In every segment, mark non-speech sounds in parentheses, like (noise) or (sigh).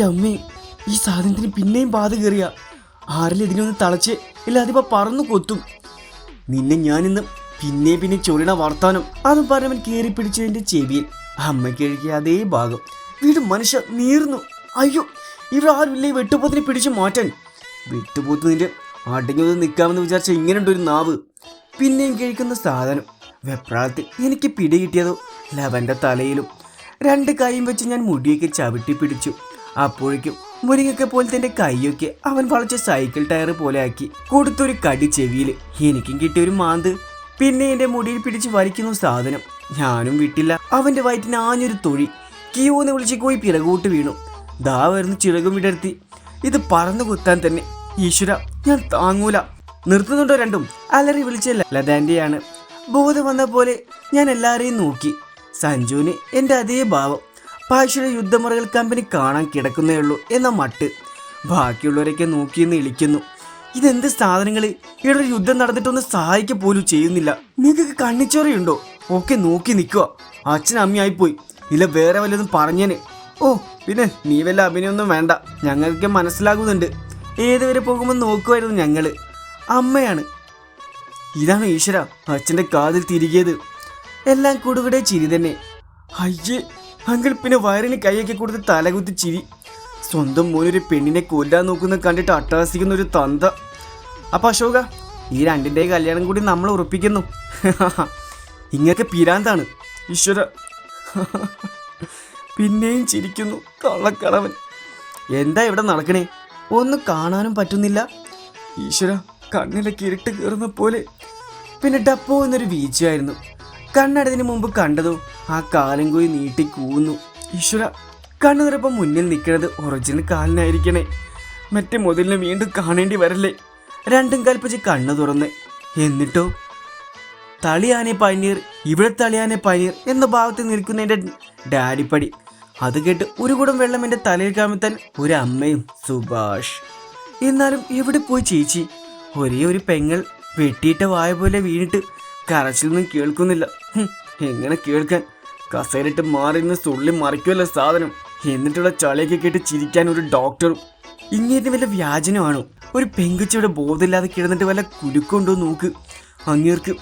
എന്റെ അമ്മേ ഈ സാധനത്തിന് പിന്നെയും ബാധ കയറിയ. ആരിൽ ഇതിനൊന്ന് തളച്ച് ഇല്ല അതിപ്പോ പറന്നു കൊത്തും. നിന്നെ ഞാനിന്ന് പിന്നെ പിന്നെ ചൊറിയണ വർത്താനം. അതും പറഞ്ഞവൻ കയറി പിടിച്ചു എന്റെ ചെവിയിൽ. അമ്മയ്ക്ക് എഴുകിയ അതേ ഭാഗം. വീട് മനുഷ്യ നീർന്നു അയ്യോ ഇവിടെ ആരുമില്ലേ വെട്ടുപോത്തിനെ പിടിച്ചു മാറ്റാൻ? വെട്ടുപോത്ത് നിന്റെ അടങ്ങി ഒന്ന് നിൽക്കാമെന്ന് വിചാരിച്ച ഇങ്ങനെയുണ്ട് ഒരു നാവ്. പിന്നെയും കഴിക്കുന്ന സാധനം. വെപ്രാളത്തിൽ എനിക്ക് പിടി കിട്ടിയതോ? ലവന്റെ തലയിലും. രണ്ട് കൈയും വെച്ച് ഞാൻ മുടിയൊക്കെ ചവിട്ടി പിടിച്ചു. അപ്പോഴേക്കും മുരിങ്ങൊക്കെ പോലെ തന്റെ കൈയൊക്കെ അവൻ വളച്ച സൈക്കിൾ ടയർ പോലെ ആക്കി കൊടുത്തൊരു കടി ചെവിയിൽ എനിക്കും കിട്ടിയ ഒരു മാന്ത്. പിന്നെ എന്റെ മുടിയിൽ പിടിച്ച് വലിക്കുന്നു സാധനം. ഞാനും വിട്ടില്ല. അവന്റെ വയറ്റിന് ആഞ്ഞൊരു തൊഴി. കിയോന്ന് വിളിച്ച് പോയി പിറകോട്ട് വീണു. ദാ വരുന്ന ചിറകും വിടർത്തി. ഇത് പറന്നു കുത്താൻ തന്നെ. ഈശ്വര ഞാൻ താങ്ങൂല. നിർത്തുന്നുണ്ടോ രണ്ടും? അലറി വിളിച്ച ലതാന്റെയാണ് ബോധം വന്ന പോലെ ഞാൻ എല്ലാവരെയും നോക്കി. സഞ്ജുവിന് എന്റെ അതേ ഭാവം. പാഴ്ചയുടെ യുദ്ധമുറകൾ കമ്പനി കാണാൻ കിടക്കുന്നേ ഉള്ളൂ എന്ന മട്ട്. ബാക്കിയുള്ളവരൊക്കെ നോക്കി നിന്ന് ഇളിക്കുന്നു. ഇതെന്ത് സാധനങ്ങൾ ഇവിടെ യുദ്ധം നടന്നിട്ടൊന്ന് സഹായിക്ക പോലും ചെയ്യുന്നില്ല. നിങ്ങൾക്ക് കണ്ണിച്ചോറയുണ്ടോ ഒക്കെ നോക്കി നിൽക്കുക അച്ഛൻ അമ്മയായിപ്പോയി ഇല്ല വേറെ വല്ലതും പറഞ്ഞേനെ. ഓ പിന്നെ നീ വല്ല അഭിനയൊന്നും വേണ്ട. ഞങ്ങൾക്ക് മനസ്സിലാകുന്നുണ്ട്. ഏതുവരെ പോകുമ്പോൾ നോക്കുമായിരുന്നു ഞങ്ങൾ. അമ്മയാണ്. ഇതാണ് ഈശ്വര അച്ഛന്റെ കാതിൽ തിരികിയത്. എല്ലാം കൂടുകൂടെ ചിരി തന്നെ. അയ്യേ അങ്കിൾ പിന്നെ വയറിന് കൈയൊക്കെ കൊടുത്ത് തലകുത്തി ചിരി. സ്വന്തം മോനൊരു പെണ്ണിനെ കൊല്ലാൻ നോക്കുന്ന കണ്ടിട്ട് അട്ടഹസിക്കുന്ന ഒരു തന്ത. അപ്പൊ അശോക ഈ രണ്ടിന്റെ കല്യാണം കൂടി നമ്മൾ ഉറപ്പിക്കുന്നു. (laughs) ഇങ്ങൊക്കെ പിരാന്താണ്. ഈശ്വര. (laughs) പിന്നെയും ചിരിക്കുന്നു കള്ളക്കളവൻ എന്താ ഇവിടെ നടക്കണേ? ഒന്നും കാണാനും പറ്റുന്നില്ല. ഈശ്വര കണ്ണിലൊക്കെ ഇരുട്ട് കയറുന്ന പോലെ. പിന്നെ ഡപ്പോ എന്നൊരു വീഴ്ചയായിരുന്നു. കണ്ണടതിന് മുമ്പ് കണ്ടതോ ആ കാലം കൂടി നീട്ടി കൂന്നു ഈശ്വര കണ്ണു നിറപ്പം മുന്നിൽ നിൽക്കുന്നത് ഒറിജിനൽ കാലിനായിരിക്കണേ. മറ്റേ മുതലിനെ വീണ്ടും കാണേണ്ടി വരല്ലേ? രണ്ടും കൽപ്പിച്ച് കണ്ണു തുറന്ന് എന്നിട്ടോ? തളിയാനെ പനീർ ഇവിടെ തളിയാനെ പനീർ എന്ന ഭാഗത്ത് നിൽക്കുന്ന എന്റെ ഡാഡിപ്പടി. അത് കേട്ട് ഒരു കുടം വെള്ളം എന്റെ തലയിൽ കാമത്താൻ ഒരു അമ്മയും സുഭാഷ്. എന്നാലും എവിടെ പോയി ചേച്ചി? ഒരേ ഒരു പെങ്ങൾ വെട്ടിയിട്ട വായ പോലെ വീണിട്ട് കരച്ചിലൊന്നും കേൾക്കുന്നില്ല. എങ്ങനെ കേൾക്കാൻ? കസേരയിട്ട് മാറി നിന്ന് സുള്ളി മറിക്കുമല്ല സാധനം. എന്നിട്ടുള്ള ചളിയൊക്കെ കേട്ട് ചിരിക്കാൻ ഒരു ഡോക്ടറും. ഇങ്ങേറ്റം വല്ല വ്യാജനമാണോ? ഒരു പെങ്കുച്ചയുടെ ബോധമില്ലാതെ കിടന്നിട്ട് വല്ല കുലുക്കുണ്ടോ നോക്ക്. അങ്ങേർക്ക്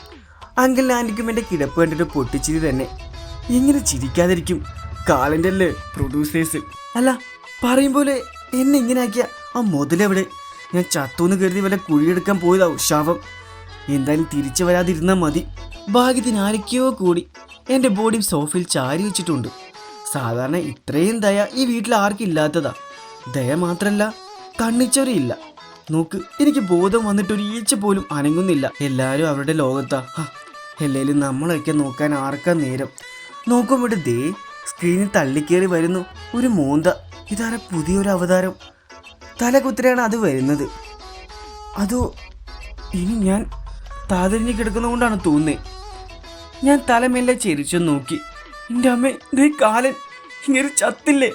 അങ്കിൾ ആന്റിക്കും എന്റെ കിടപ്പ് കണ്ടിട്ട് പൊട്ടിച്ചിരി തന്നെ. എങ്ങനെ ചിരിക്കാതിരിക്കും. കാലന്റെ അല്ലേ പ്രൊഡ്യൂസേഴ്സ്. അല്ല പറയും പോലെ എന്നെ ഇങ്ങനെ ആക്കിയ ആ മുതലെവിടെ? ഞാൻ ചത്തൂന്ന് കരുതി വല്ല കുഴിയെടുക്കാൻ പോയതാവും ശവം. എന്തായാലും തിരിച്ചു വരാതിരുന്നാൽ മതി. ഭാഗ്യത്തിന് ആരൊക്കെയോ കൂടി എന്റെ ബോഡി സോഫയിൽ ചാരി വെച്ചിട്ടുണ്ട്. സാധാരണ ഇത്രയും ദയ ഈ വീട്ടിൽ ആർക്കും ഇല്ലാത്തതാ. ദയ മാത്രല്ല കണ്ണിച്ചൊരയില്ല നോക്ക് എനിക്ക് ബോധം വന്നിട്ട് ഒരു പോലും അനങ്ങുന്നില്ല. എല്ലാവരും അവരുടെ ലോകത്താ. എല്ലാവരും നമ്മളൊക്കെ നോക്കാൻ ആർക്കാ നേരം? നോക്കുമ്പോൾ ദേ സ്ക്രീനിൽ തള്ളിക്കേറി വരുന്നു ഒരു മൂന്ത. ഇതാരെ പുതിയൊരു അവതാരം? തലകുത്തിരാണ് അത് വരുന്നത്. അതോ ഇനി ഞാൻ താതിരിഞ്ഞ് കിടക്കുന്നതുകൊണ്ടാണ് തോന്നുന്നത് ഞാൻ തലമേലെ ചെരിച്ചു നോക്കി. എന്റെ അമ്മ ഇതേ കാലൻ ഇങ്ങനെ ചത്തില്ലേ?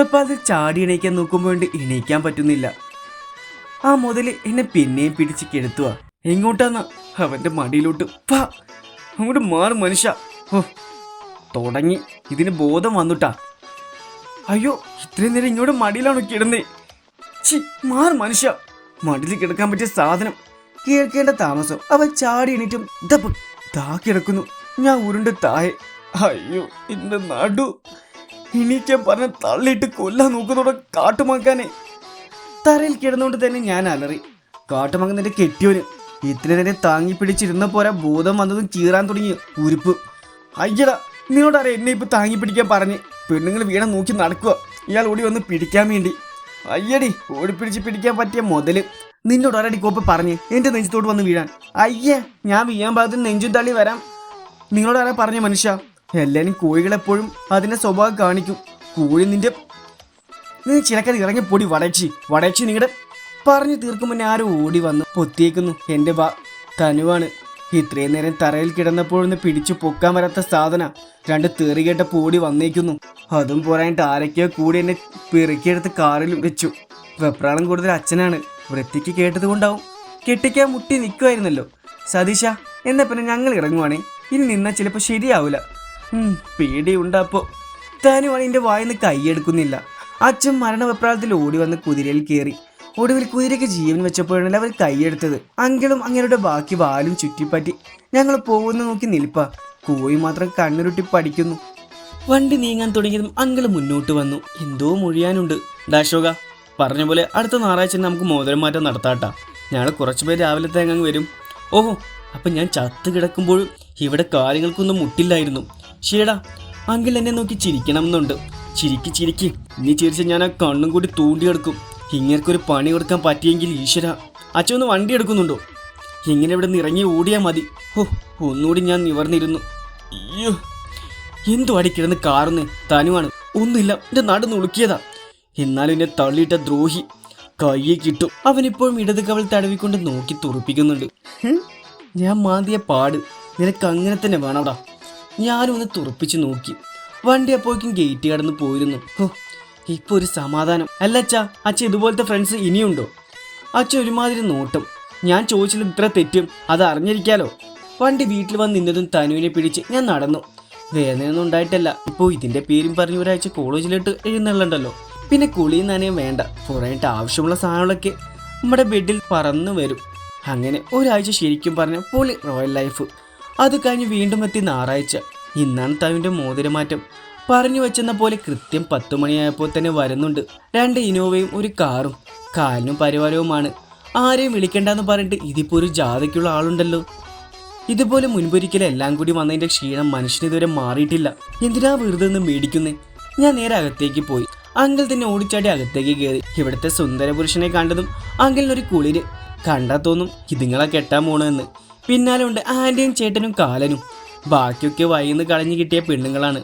അപ്പം അത് ചാടി എണീക്കാൻ നോക്കുമ്പോൾ എണീക്കാൻ പറ്റുന്നില്ല. ആ മുതൽ എന്നെ പിന്നെയും പിടിച്ച് കെടുത്തുക എങ്ങോട്ടാന്നാ? അവന്റെ മടിയിലോട്ട്. പാ അങ്ങോട്ട് മാറി മനുഷ്യ. ഓ തുടങ്ങി. ഇതിന് ബോധം വന്നുട്ടാ. അയ്യോ ഇത്രയും നേരം ഇങ്ങോട്ട് മടിയിലാണോ കിടന്നേ? ചി മാറി മനുഷ്യ. മടിയിൽ കിടക്കാൻ പറ്റിയ സാധനം കേൾക്കേണ്ട താമസം. അവൻ ചാടി എണീറ്റും താക്കിടക്കുന്നു ഞാൻ ഉരുണ്ട് താഴെ. അയ്യോ എന്റെ നടു. എണീക്കാൻ പറഞ്ഞ തള്ളിയിട്ട് കൊല്ലാൻ നോക്കുന്നോടെ കാട്ടുമാക്കാനെ തറയിൽ കിടന്നുകൊണ്ട് തന്നെ ഞാൻ അലറി. കാട്ടുമാക്കുന്നതിന്റെ കെട്ടിയോന്. ഇത്ര നേരം താങ്ങി പിടിച്ചിരുന്ന പോരാ ബോധം വന്നതും ചീറാൻ തുടങ്ങി ഉരുപ്പ്. അയ്യടാ നിന്നോടറിയ എന്നെ ഇപ്പൊ താങ്ങി പിടിക്കാൻ പറഞ്ഞ്. പെണ്ണുങ്ങൾ വീണ നോക്കി നടക്കുക. ഇയാൾ ഓടി വന്ന് പിടിക്കാൻ വേണ്ടി. അയ്യടി ഓടിപ്പിടിച്ച് പിടിക്കാൻ പറ്റിയ മുതൽ. നിന്നോട് ഒരടി കോപ്പ് പറഞ്ഞ് എന്റെ നെഞ്ചത്തോട്ട് വന്ന് വീഴാൻ. അയ്യേ ഞാൻ വീഴാൻ പാകത്തിന് നെഞ്ചും തള്ളി വരാം. നിങ്ങളോട് ആരാ പറഞ്ഞ മനുഷ്യ? എല്ലാരും കോഴികളെപ്പോഴും അതിന്റെ സ്വഭാവം കാണിക്കും. കോഴി നിന്റെ നീ ചിലക്കത് ഇറങ്ങി പൊടി വടച്ചി. വടച്ചി നിങ്ങളുടെ പറഞ്ഞു തീർക്കും മുന്നേ ആരും ഓടി വന്നു പൊത്തിയേക്കുന്നു എന്റെ വാ തനുവാണ്. ഇത്രയും നേരം തറയിൽ കിടന്നപ്പോഴൊന്ന് പിടിച്ചു പൊക്കാൻ വരാത്ത സാധന. രണ്ട് തെറി കേട്ട പോടി വന്നേക്കുന്നു. അതും പോരായിട്ട് ആരൊക്കെയോ കൂടി എന്നെ പെറുക്കിയെടുത്ത് കാറിൽ വെച്ചു. വെപ്രാളം കൂടുതൽ അച്ഛനാണ്. വൃത്തിക്ക് കേട്ടത് കൊണ്ടാവും കെട്ടിക്കാൻ മുട്ടി നിൽക്കുമായിരുന്നല്ലോ സതീശ എന്നാ പിന്നെ ഞങ്ങൾ ഇറങ്ങുവാണേ? ഇനി നിന്നാൽ ചിലപ്പോൾ ശരിയാവില്ല പേടിയുണ്ടപ്പോ. താനുമാണ് എന്റെ വായിന്ന് കൈയെടുക്കുന്നില്ല അച്ഛൻ മരണവെപ്രാളത്തിൽ ഓടി വന്ന് കുതിരയിൽ കയറി ഒടുവിൽ കുതിരയ്ക്ക് ജീവൻ വെച്ചപ്പോഴാണ് അവർ കൈയെടുത്തത് അങ്കിളും അങ്ങയുടെ ബാക്കി വാലും ചുറ്റിപ്പറ്റി. ഞങ്ങൾ പോകുന്ന നോക്കി നിൽപ്പ. കോഴി മാത്രം കണ്ണുരുട്ടി പഠിക്കുന്നു. വണ്ടി നീങ്ങാൻ തുടങ്ങിയതും അങ്കിൾ മുന്നോട്ട് വന്നു. എന്തോ മൊഴിയാനുണ്ട്. ഡാശോക പറഞ്ഞ പോലെ അടുത്ത ഞായറാഴ്ച നമുക്ക് മോതിരം മാറ്റം നടത്താട്ടാ. ഞങ്ങൾ കുറച്ച് പേര് രാവിലെ തേങ്ങ വരും. ഓഹോ അപ്പം ഞാൻ ചത്ത് കിടക്കുമ്പോൾ ഇവിടെ കാര്യങ്ങൾക്കൊന്നും മുട്ടില്ലായിരുന്നു. ശരിടാ അങ്കിൾ എന്നെ നോക്കി ചിരിക്കണം എന്നുണ്ട്. ചിരിക്ക് ചിരിക്ക് ഇനി ചിരിച്ച് ഞാൻ ആ കണ്ണും കൂടി തൂണ്ടിയെടുക്കും. ഇങ്ങനൊരു പണി കൊടുക്കാൻ പറ്റിയെങ്കിൽ ഈശ്വര അച്ഛൻ ഒന്ന് വണ്ടി എടുക്കുന്നുണ്ടോ? ഇങ്ങനെ ഇവിടെ നിന്ന് ഇറങ്ങി ഓടിയാൽ മതി. ഓ ഒന്നുകൂടി ഞാൻ നിവർന്നിരുന്നു. അയ്യോ എന്തു അടിക്കിടന്ന് കാറുന്ന്? തനുവാണ്. ഒന്നുമില്ല എന്റെ നടന്ന് നുളുക്കിയതാ എന്നാലും എന്നെ തള്ളിയിട്ട ദ്രോഹി കയ്യെ കിട്ടും. അവനിപ്പോഴും ഇടത് കവൾ തടവിക്കൊണ്ട് നോക്കി തുറപ്പിക്കുന്നുണ്ട്. ഞാൻ മാന്തിയ പാട് നിനക്ക് അങ്ങനെ തന്നെ വേണോടാ. ഞാനും ഒന്ന് തുറപ്പിച്ച് നോക്കി. വണ്ടി അപ്പോഴേക്കും ഗേറ്റ് കടന്ന് പോയിരുന്നു. ഹോ ഇപ്പൊ ഒരു സമാധാനം. അല്ല അച്ഛാ അച്ഛ ഇതുപോലത്തെ ഫ്രണ്ട്സ് ഇനിയുണ്ടോ? അച്ഛ ഒരുമാതിരി നോട്ടം. ഞാൻ ചോദിച്ചത് ഇത്ര തെറ്റും. അത് അറിഞ്ഞിരിക്കാലോ? വണ്ടി വീട്ടിൽ വന്ന് നിന്നതും തനുവിനെ പിടിച്ച് ഞാൻ നടന്നു. വേദനയൊന്നും ഉണ്ടായിട്ടല്ല. ഇപ്പോൾ ഇതിന്റെ പേരും പറഞ്ഞ് ഒരാഴ്ച കോളേജിലോട്ട് എഴുന്നള്ളണ്ടല്ലോ. പിന്നെ കുളിയും നനയും വേണ്ട. പുറയിട്ട് ആവശ്യമുള്ള സാധനങ്ങളൊക്കെ നമ്മുടെ ബെഡിൽ പറന്നു വരും. അങ്ങനെ ഒരാഴ്ച ശരിക്കും പറഞ്ഞ പൊളി റോയൽ ലൈഫ് അത് കഴിഞ്ഞ് വീണ്ടും എത്തി ഞായറാഴ്ച. ഇന്നാണ് തവിന്റെ മോതിരമാറ്റം. പറഞ്ഞു വെച്ചെന്ന പോലെ കൃത്യം പത്തു മണിയായപ്പോൾ തന്നെ വരുന്നുണ്ട്. രണ്ട് ഇനോവയും ഒരു കാറും. കാലിനും പരിവാരവുമാണ്. ആരെയും വിളിക്കണ്ടെന്ന് പറഞ്ഞിട്ട് ഇതിപ്പോൾ ഒരു ജാഥയ്ക്കുള്ള ആളുണ്ടല്ലോ. ഇതുപോലെ മുൻപൊരിക്കലും എല്ലാം കൂടി വന്നതിന്റെ ക്ഷീണം മനുഷ്യനിതുവരെ മാറിയിട്ടില്ല. എന്തിനാ വെറുതെ നിന്ന് മേടിക്കുന്നേ? ഞാൻ നേരെ അകത്തേക്ക് പോയി. അങ്കിൾ തന്നെ ഓടിച്ചാടി അകത്തേക്ക് കയറി ഇവിടുത്തെ സുന്ദര പുരുഷനെ കണ്ടതും അങ്കിളിനൊരു കുളിര്. കണ്ടാ തോന്നും ഇതുങ്ങളെ കെട്ടാൻ പോണെന്ന്. പിന്നാലെ ഉണ്ട് ആന്റിയും ചേട്ടനും കാലനും. ബാക്കിയൊക്കെ വൈന്ന് കളഞ്ഞു കിട്ടിയ പെണ്ണുങ്ങളാണ്.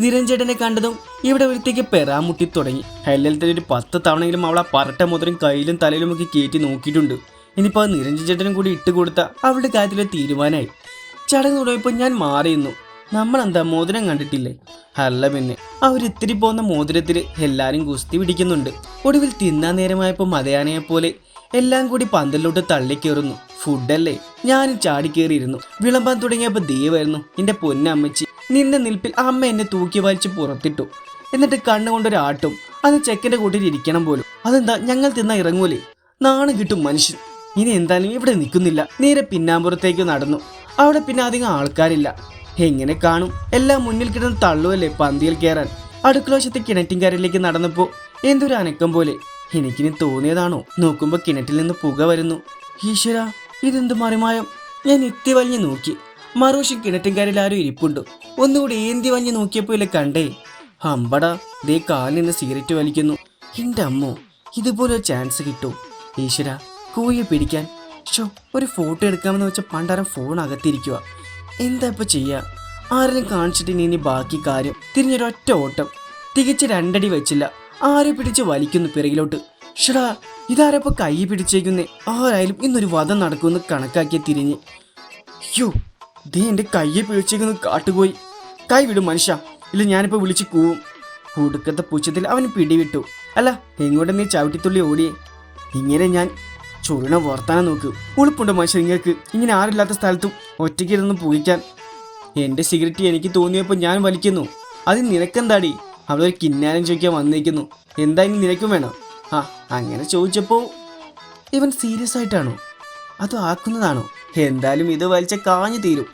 നിരഞ്ജേട്ടനെ കണ്ടതും ഇവിടെ ഒരുത്തേക്ക് പെറാമുട്ടി തുടങ്ങി. ഹെല്ലത്തിൽ ഒരു പത്ത് തവണയെങ്കിലും അവളെ പറട്ട മുതലും കയ്യിലും തലയിലും ഒക്കെ കയറ്റി നോക്കിയിട്ടുണ്ട്. ഇനിയിപ്പോൾ നിരഞ്ജൻ കൂടി ഇട്ട് കൊടുത്ത അവളുടെ കാര്യത്തിൽ തീരുമാനമായി ചടങ്ങ് തുടങ്ങിയപ്പോൾ ഞാൻ മാറിയുന്നു നമ്മളെന്താ മോതിരം കണ്ടിട്ടില്ലേ? അല്ല പിന്നെ. അവരിത്തിരി പോകുന്ന മോതിരത്തിൽ എല്ലാവരും ഗുസ്തി പിടിക്കുന്നുണ്ട്. ഒടുവിൽ തിന്നാൻ നേരമായപ്പോൾ മതയാനയെ പോലെ എല്ലാം കൂടി പന്തലിലോട്ട് തള്ളിക്കേറുന്നു. ഫുഡല്ലേ? ഞാനും ചാടിക്കേറിയിരുന്നു. വിളമ്പാൻ തുടങ്ങിയപ്പോൾ ദൈവമായിരുന്നു എന്റെ പൊന്നമ്മച്ചി. നിന്റെ നിൽപ്പിൽ അമ്മ എന്നെ തൂക്കി വലിച്ച് പുറത്തിട്ടു. എന്നിട്ട് കണ്ണുകൊണ്ടൊരാട്ടും അത് ചെക്കന്റെ കൂട്ടിൽ ഇരിക്കണം പോലും. അതെന്താ ഞങ്ങൾ തിന്നാ ഇറങ്ങൂലേ? നാണം കിട്ടും മനുഷ്യൻ. ഇനി എന്തായാലും ഇവിടെ നിൽക്കുന്നില്ല. നേരെ പിന്നാമ്പുറത്തേക്ക് നടന്നു. അവിടെ പിന്നെ അധികം ആൾക്കാരില്ല. എങ്ങനെ കാണും? എല്ലാം മുന്നിൽ കിടന്ന് തള്ളുവല്ലേ പന്തിയിൽ കയറാൻ അടുക്കളവശത്തെ കിണറ്റിൻകരയിലേക്ക് നടന്നപ്പോ എന്തൊരു അനക്കം പോലെ. എനിക്കിനി തോന്നിയതാണോ? നോക്കുമ്പോ കിണറ്റിൽ നിന്ന് പുക വരുന്നു. ഈശ്വര ഇതെന്ത് മറിമായം? ഞാൻ എത്തി വലിഞ്ഞു നോക്കി. മറുവശം കിണറ്റിൻകരയിൽ ആരും ഇരിപ്പുണ്ട്. ഒന്നുകൂടി ഏന്തി വലിഞ്ഞു നോക്കിയപ്പോ ഇല്ലേ കണ്ടേ? അമ്പട ദേ കാലിൽ നിന്ന് സിഗരറ്റ് വലിക്കുന്നു. എന്റെ അമ്മോ ഇതുപോലെ ചാൻസ് കിട്ടൂ. ഈശ്വര കൂയെ പിടിക്കാൻ. ഷോ ഒരു ഫോട്ടോ എടുക്കാമെന്ന് വെച്ച പണ്ടാരം ഫോൺ അകത്തിരിക്കുക എന്താ ഇപ്പൊ ചെയ്യാ? ആരെയും കാണിച്ചിട്ട് ഇനി ബാക്കി കാര്യം? തിരിഞ്ഞൊരൊറ്റ ഓട്ടം. തികച്ച് രണ്ടടി വെച്ചില്ല. ആരെ പിടിച്ച് വലിക്കുന്നു പിറകിലോട്ട്. ഷടാ ഇതാരപ്പോ കൈ പിടിച്ചേക്കുന്നേ? ആരായാലും ഇന്നൊരു വധം നടക്കുമെന്ന് കണക്കാക്കി തിരിഞ്ഞ്. യു ദേ എന്റെ കയ്യെ പിടിച്ചേക്കുന്ന കാട്ടുപോയി കൈ വിടും മനുഷ്യ. ഇല്ല ഞാനിപ്പോ വിളിച്ച് കൂവും. കുടുക്കത്തെ പൂച്ചത്തിൽ അവൻ പിടിവിട്ടു. അല്ല എങ്ങോട്ട് നീ ചവിട്ടിത്തുള്ളി ഓടിയേ? ഇങ്ങനെ ഞാൻ ചുരുണ വർത്താനം നോക്ക്. ഉളുപ്പുണ്ടോ മനുഷ്യ നിങ്ങൾക്ക് ഇങ്ങനെ ആരില്ലാത്ത സ്ഥലത്തും ഒറ്റയ്ക്ക് ഇരുന്ന് എന്റെ സിഗരറ്റ് എനിക്ക് തോന്നിയപ്പോൾ ഞാൻ വലിക്കുന്നു. അത് നിനക്കെന്താടി? അവിടെ ഒരു കിന്നാരം ചോദിക്കാൻ വന്നിരിക്കുന്നു. എന്താ ഇനി നിനക്കും വേണം? ആ അങ്ങനെ ചോദിച്ചപ്പോൾ ഇവൻ സീരിയസ് ആയിട്ടാണോ? അതോ ആക്കുന്നതാണോ? എന്തായാലും ഇത് വലിച്ച കാഞ്ഞു തീരും.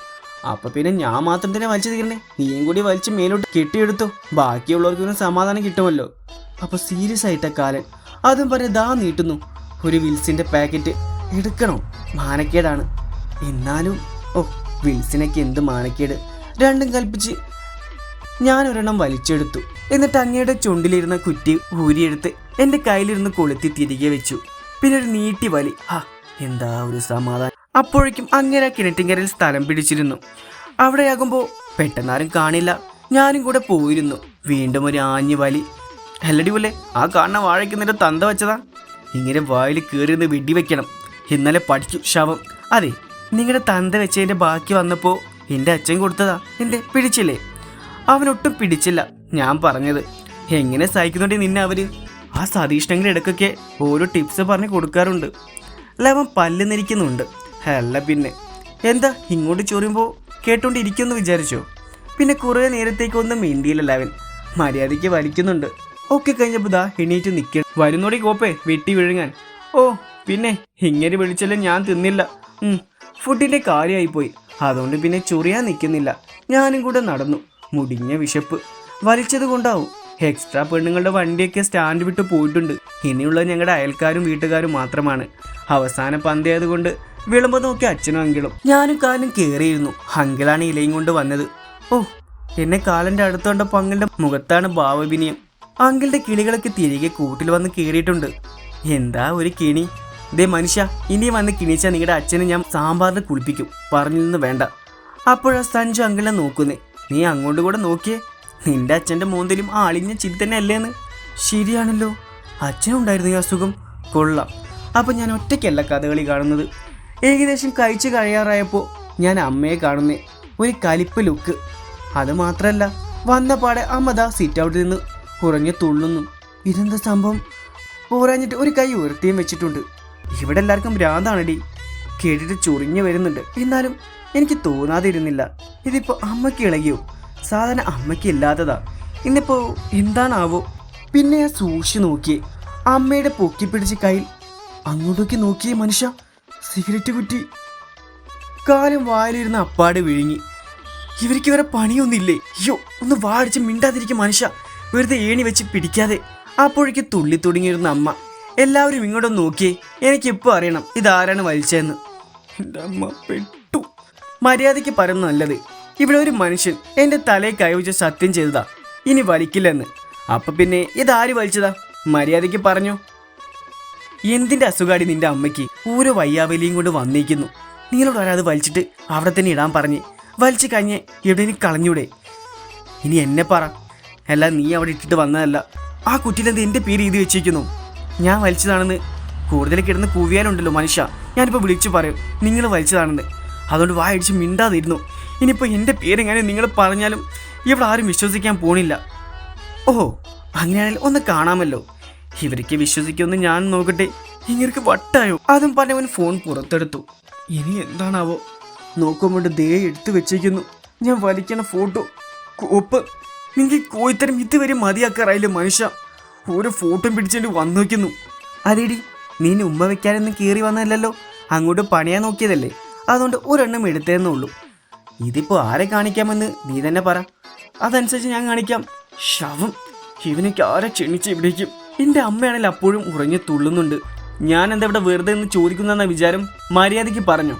അപ്പൊ പിന്നെ ഞാൻ മാത്രം തന്നെ വലിച്ചു തീരണേ? നീയും കൂടി വലിച്ച് മേലോട്ട് കെട്ടിയെടുത്തു. ബാക്കിയുള്ളവർക്ക് പിന്നെ സമാധാനം കിട്ടുമല്ലോ. അപ്പോൾ സീരിയസ് ആയിട്ട കാലൻ. അതും പറഞ്ഞ് ദാ നീട്ടുന്നു. ഒരു വിൽസിന്റെ പാക്കറ്റ് എടുക്കണോ. മാനക്കേടാണ്. എന്നാലും ഓ വിൻസിനൊക്കെ എന്ത് മാനക്കേട്. രണ്ടും കൽപ്പിച്ച് ഞാൻ ഒരെണ്ണം വലിച്ചെടുത്തു. എന്നിട്ട് അങ്ങയുടെ ചുണ്ടിലിരുന്ന കുറ്റി ഊരിയെടുത്ത് എന്റെ കയ്യിലിരുന്ന് കൊളുത്തി തിരികെ വെച്ചു. പിന്നെ ഒരു നീട്ടി വലി. ഹാ എന്താ ഒരു സമാധാനം. അപ്പോഴേക്കും അങ്ങനെ കിണറ്റിങ്കരയിൽ സ്ഥലം പിടിച്ചിരുന്നു. അവിടെയാകുമ്പോൾ പെട്ടെന്നാരും കാണില്ല. ഞാനും കൂടെ പോയിരുന്നു. വീണ്ടും ഒരു ആഞ്ഞു വലി. ഹെല്ലടി പോലെ ആ കാണുന്ന വാഴയ്ക്ക് നിന്റെ തന്ത വെച്ചതാ. ഇങ്ങനെ വായിൽ കയറി നിന്ന് വെടിവെക്കണം. ഇന്നലെ പഠിച്ചു ശവം. അതെ നിങ്ങളുടെ തന്ത വെച്ചതിന്റെ ബാക്കി വന്നപ്പോൾ എന്റെ അച്ഛൻ കൊടുത്തതാ. എന്റെ പിടിച്ചില്ലേ? അവനൊട്ടും പിടിച്ചില്ല. ഞാൻ പറഞ്ഞത് എങ്ങനെ സഹിക്കുന്നുണ്ട് നിന്നെ അവർ? ആ സതീഷ്ണങ്ങളുടെ ഇടയ്ക്കൊക്കെ ഓരോ ടിപ്സ് പറഞ്ഞു കൊടുക്കാറുണ്ട്. അല്ല അവൻ പല്ല് നിരിക്കുന്നുണ്ട്. അല്ല പിന്നെ എന്താ ഇങ്ങോട്ട് ചൊറിയുമ്പോൾ കേട്ടോണ്ടിരിക്കുമെന്ന് വിചാരിച്ചോ? പിന്നെ കുറേ നേരത്തേക്കൊന്നും മിണ്ടിയില്ലല്ല അവൻ. മര്യാദയ്ക്ക് വലിക്കുന്നുണ്ട്. ഒക്കെ കഴിഞ്ഞപ്പോൾ ദാ എണീറ്റ് നിൽക്കണം വരുന്നോടി കോപ്പേ വെട്ടി വിഴുങ്ങാൻ. ഓ പിന്നെ ഇങ്ങനെ വിളിച്ചാലും ഞാൻ തിന്നില്ല. ഉം, ഫുഡിന്റെ കാര്യമായിപ്പോയി അതുകൊണ്ട് പിന്നെ ചൊറിയാൻ നിൽക്കുന്നില്ല. ഞാനും കൂടെ നടന്നു. മുടിഞ്ഞ വിശപ്പ്. വലിച്ചത് കൊണ്ടാവും. എക്സ്ട്രാ പെണ്ണുങ്ങളുടെ വണ്ടിയൊക്കെ സ്റ്റാൻഡ് വിട്ട് പോയിട്ടുണ്ട്. ഇനിയുള്ള ഞങ്ങളുടെ അയൽക്കാരും വീട്ടുകാരും മാത്രമാണ്. അവസാന പന്തയായതുകൊണ്ട് വിളമ്പ് നോക്കി അച്ഛനും അങ്കിളും. ഞാനും കാലും കയറിയിരുന്നു അങ്കിളാണ് ഇലയും കൊണ്ട് വന്നത്. ഓ എന്നെ കാലന്റെ അടുത്തോണ്ട അങ്കിളുടെ മുഖത്താണ് ഭാവവിനിയം. അങ്കിളുടെ കിളികളൊക്കെ തിരികെ കൂട്ടിൽ വന്ന് കയറിയിട്ടുണ്ട് എന്താ ഒരു കിണി? ദേ മനുഷ്യ ഇനി വന്ന് കിണിച്ച നിങ്ങളുടെ അച്ഛനെ ഞാൻ സാമ്പാറിന് കുളിപ്പിക്കും. പറഞ്ഞു നിന്ന് വേണ്ട. അപ്പോഴാ സഞ്ജു അങ്കിളെ നോക്കുന്നേ. നീ അങ്ങോട്ട് കൂടെ നോക്കിയേ. നിന്റെ അച്ഛന്റെ മൂന്നിലും ആളിഞ്ഞ ചിരി തന്നെ അല്ലേന്ന് ശരിയാണല്ലോ. അച്ഛനുണ്ടായിരുന്നു ഈ അസുഖം കൊള്ളാം. അപ്പം ഞാൻ ഒറ്റയ്ക്കല്ല കഥകളി കാണുന്നത്. ഏകദേശം കഴിച്ചു കഴിയാറായപ്പോൾ ഞാൻ അമ്മയെ കാണുന്നേ. ഒരു കലിപ്പ് ലുക്ക് അത് മാത്രമല്ല വന്ന പാടെ അമ്മ ദാ സിറ്റ് ഔട്ടിൽ നിന്ന് കുറഞ്ഞ് തുള്ളുന്നു. ഇതെന്താ സംഭവം? പോരാഞ്ഞിട്ട് ഒരു കൈ ഉയർത്തിയും വെച്ചിട്ടുണ്ട്. ഇവിടെ എല്ലാവർക്കും ഭ്രാന്താണടി. കേട്ടിട്ട് ചൊറിഞ്ഞു വരുന്നുണ്ട്. എന്നാലും എനിക്ക് തോന്നാതിരുന്നില്ല. ഇതിപ്പോ അമ്മയ്ക്ക് ഇളകിയോ? സാധാരണ അമ്മയ്ക്ക് ഇല്ലാത്തതാ. ഇന്നിപ്പോ എന്താണാവോ? പിന്നെ ഞാൻ സൂക്ഷിച്ചു നോക്കിയേ. അമ്മയുടെ പൊക്കി പിടിച്ച് കയ്യിൽ അങ്ങോട്ടേക്ക് നോക്കിയേ മനുഷ്യ. സിഗരറ്റ് കുറ്റി. കാലം വായിലിരുന്ന അപ്പാട് വിഴുങ്ങി. ഇവർക്ക് വേറെ പണിയൊന്നുമില്ലേ? അയ്യോ ഒന്ന് വാടിച്ച് മിണ്ടാതിരിക്കും മനുഷ്യ. വെറുതെ ഏണി വെച്ച് പിടിക്കാതെ. അപ്പോഴേക്ക് തുള്ളി തുടങ്ങിയിരുന്ന അമ്മ. എല്ലാവരും ഇങ്ങോട്ടും നോക്കിയേ എനിക്കിപ്പോൾ അറിയണം ഇതാരാണ് വലിച്ചതെന്ന് എന്റെ അമ്മ പെട്ടു. മര്യാദയ്ക്ക് പറയുന്ന നല്ലത്. ഇവിടെ ഒരു മനുഷ്യൻ എന്റെ തലയെ കൈവച്ച് സത്യം ചെയ്തതാ. ഇനി വലിക്കില്ലെന്ന്. അപ്പൊ പിന്നെ ഇതാര് വലിച്ചതാ? മര്യാദയ്ക്ക് പറഞ്ഞു. എന്തിന്റെ അസുഖാടി നിന്റെ അമ്മയ്ക്ക്? ഓരോ വയ്യാവലിയും കൊണ്ട് വന്നിരിക്കുന്നു നിങ്ങളോട് ഒരാൾ വലിച്ചിട്ട് അവിടെ തന്നെ ഇടാൻ പറഞ്ഞ്? വലിച്ചു കഴിഞ്ഞ് എവിടെയും കളഞ്ഞൂടെ? ഇനി എന്നെ പറ. അല്ല നീ അവിടെ ഇട്ടിട്ട് വന്നതല്ല. ആ കുട്ടിയിലെന്ത് എന്റെ പേര് എഴുതി വെച്ചിരിക്കുന്നു ഞാൻ വലിച്ചതാണെന്ന്. കൂടുതൽ കിടന്ന് കൂവിയാലുണ്ടല്ലോ മനുഷ്യ. ഞാനിപ്പോൾ വിളിച്ചു പറയും നിങ്ങൾ വലിച്ചതാണെന്ന്. അതുകൊണ്ട് വായടിച്ച് മിണ്ടാതിരുന്നു. ഇനിയിപ്പോൾ എന്റെ പേരെങ്ങനെ നിങ്ങൾ പറഞ്ഞാലും ഇവിടെ ആരും വിശ്വസിക്കാൻ പോണില്ല. ഓഹോ അങ്ങനെയാണെങ്കിൽ ഒന്ന് കാണാമല്ലോ. ഇവർക്ക് വിശ്വസിക്കുമെന്ന് ഞാൻ നോക്കട്ടെ. ഇങ്ങനെ വട്ടായോ. അതും പറഞ്ഞവൻ ഫോൺ പുറത്തെടുത്തു. ഇനി എന്താണാവോ? നോക്കുമ്പോൾ ദേ എടുത്തു വെച്ചിരിക്കുന്നു. ഞാൻ വലിക്കണ ഫോട്ടോ കോപ്പ്. നിങ്ങൾക്ക് കോയിത്തരം ഇതുവരെ മതിയാക്കാറായില്ല മനുഷ്യ? ഒരു ഫോട്ടോ പിടിച്ചിട്ട് വന്നു നോക്കുന്നു. അതേടി നീ ഉമ്മ വെക്കാനൊന്നും കയറി വന്നതല്ലല്ലോ. അങ്ങോട്ട് പണിയാൻ നോക്കിയതല്ലേ. അതുകൊണ്ട് ഒരെണ്ണം എടുത്തേന്നേ ഉള്ളൂ ഇതിപ്പോ ആരെ കാണിക്കാമെന്ന് നീ തന്നെ പറ. അതനുസരിച്ച് ഞാൻ കാണിക്കാം. ശവം. ഇവനൊക്കെ ആരെ ക്ഷണിച്ച് ഇവിടേക്കും. എന്റെ അമ്മയാണെങ്കിൽ അപ്പോഴും ഉറങ്ങി തുള്ളുന്നുണ്ട്. ഞാൻ എന്താ ഇവിടെ വെറുതെ എന്ന് ചോദിക്കുന്ന വിചാരം മര്യാദയ്ക്ക് പറഞ്ഞു.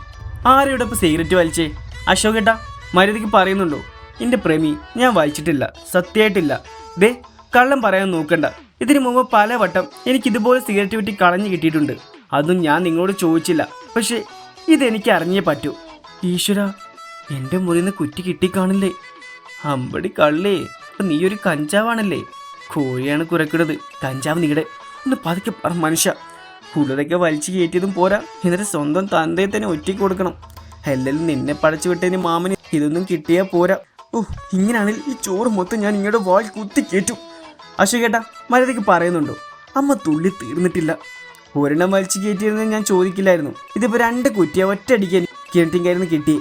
ആരോടെ ഇപ്പൊ സിഗരറ്റ് വലിച്ചേ? അശോക് ഏട്ടാ മര്യാദയ്ക്ക് പറയുന്നുണ്ടോ എന്റെ പ്രേമി ഞാൻ വായിച്ചിട്ടില്ല സത്യമായിട്ടില്ല. ദേ കള്ളം പറയാൻ നോക്കണ്ട. ഇതിനു മുമ്പ് പലവട്ടം എനിക്ക് ഇതുപോലെ സിഗരറ്റ് വെട്ടി കളഞ്ഞു കിട്ടിയിട്ടുണ്ട്. അതും ഞാൻ നിങ്ങളോട് ചോദിച്ചില്ല. പക്ഷേ ഇതെനിക്ക് അറിഞ്ഞേ പറ്റൂ. ഈശ്വര എന്റെ മുറിയിൽ നിന്ന് കുറ്റി കിട്ടിക്കാണില്ലേ? അമ്പടി കള്ളേ അപ്പം നീ ഒരു കഞ്ചാവാണല്ലേ? കോഴിയാണ് കുരക്കുന്നത് കഞ്ചാവ് നീടെ ഒന്ന് പതുക്കെ പറ മനുഷ്യ. പുള്ളതൊക്കെ വലിച്ചു കയറ്റിയതും പോരാ. എന്നിട്ട് സ്വന്തം തന്തയെ തന്നെ ഒറ്റയ്ക്ക് കൊടുക്കണം. എല്ലാം നിന്നെ പടച്ചു വിട്ടതിന് മാമന് ഇതൊന്നും കിട്ടിയാൽ പോരാ. ഓ ഇങ്ങനെയാണെങ്കിൽ ഈ ചോറ് മൊത്തം ഞാൻ ഇങ്ങോട്ട് വാൾ കുത്തി കയറ്റും. അശോകേട്ടാ മര്യാദയ്ക്ക് പറയുന്നുണ്ടോ? അമ്മ തുള്ളി തീർന്നിട്ടില്ല. ഒരെണ്ണം വലിച്ചു കയറ്റിയിരുന്നത് ഞാൻ ചോദിക്കില്ലായിരുന്നു. ഇതിപ്പോ രണ്ട് കുറ്റിയ ഒറ്റയടിക്ക് കിണറ്റിങ്കായിരുന്നു കിട്ടി.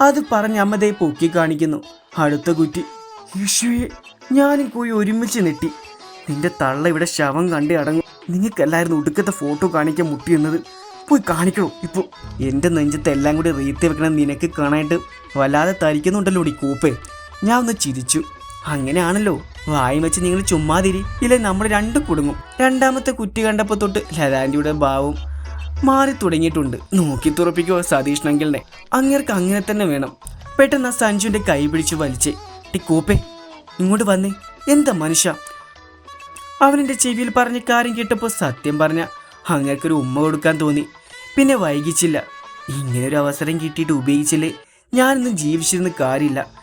അത് പറഞ്ഞ് ദേ പൊക്കി കാണിക്കുന്നു. അടുത്ത കുറ്റി. യേശുവേ ഞാനും പോയി ഒരുമിച്ച് നെട്ടി നിന്റെ തള്ള ഇവിടെ ശവം കണ്ട് അടങ്ങും. നിങ്ങൾക്കല്ലായിരുന്നു ഒടുക്കത്തെ ഫോട്ടോ കാണിക്കാൻ മുട്ടിയെന്നത് പോയി കാണിക്കണോ ഇപ്പോൾ എന്റെ നെഞ്ചത്തെ എല്ലാം കൂടി റീത്തി വെക്കണം നിനക്ക് കാണാനായിട്ട് വല്ലാതെ തരിക്കുന്നുണ്ടല്ലോ ഈ കൂപ്പേ. ഞാൻ ഒന്ന് ചിരിച്ചു. അങ്ങനെയാണല്ലോ. വായും വെച്ച് നിങ്ങൾ ചുമ്മാതിരി. ഇല്ല നമ്മൾ രണ്ടും കുടുങ്ങും. രണ്ടാമത്തെ കുറ്റി കണ്ടപ്പോൾ തൊട്ട് ലതാൻഡിയുടെ ഭാവം മാറി തുടങ്ങിയിട്ടുണ്ട്. നോക്കി തുറപ്പിക്കോ സതീഷ് നങ്കിളിനെ. അങ്ങേർക്ക് അങ്ങനെ തന്നെ വേണം. പെട്ടെന്ന് ആ സഞ്ജുവിന്റെ കൈ പിടിച്ച് വലിച്ചേ ടി കൂപ്പേ ഇങ്ങോട്ട് വന്നേ. എന്താ മനുഷ്യ? അവനെന്റെ ചെവിയിൽ പറഞ്ഞ കാര്യം കേട്ടപ്പോൾ സത്യം പറഞ്ഞ അങ്ങേർക്കൊരു ഉമ്മ കൊടുക്കാൻ തോന്നി. പിന്നെ വൈകിച്ചില്ല. ഇങ്ങനൊരു അവസരം കിട്ടിയിട്ട് ഉപയോഗിച്ചില്ലേ? ഞാനൊന്നും ജീവിച്ചിരുന്ന കാര്യമില്ല.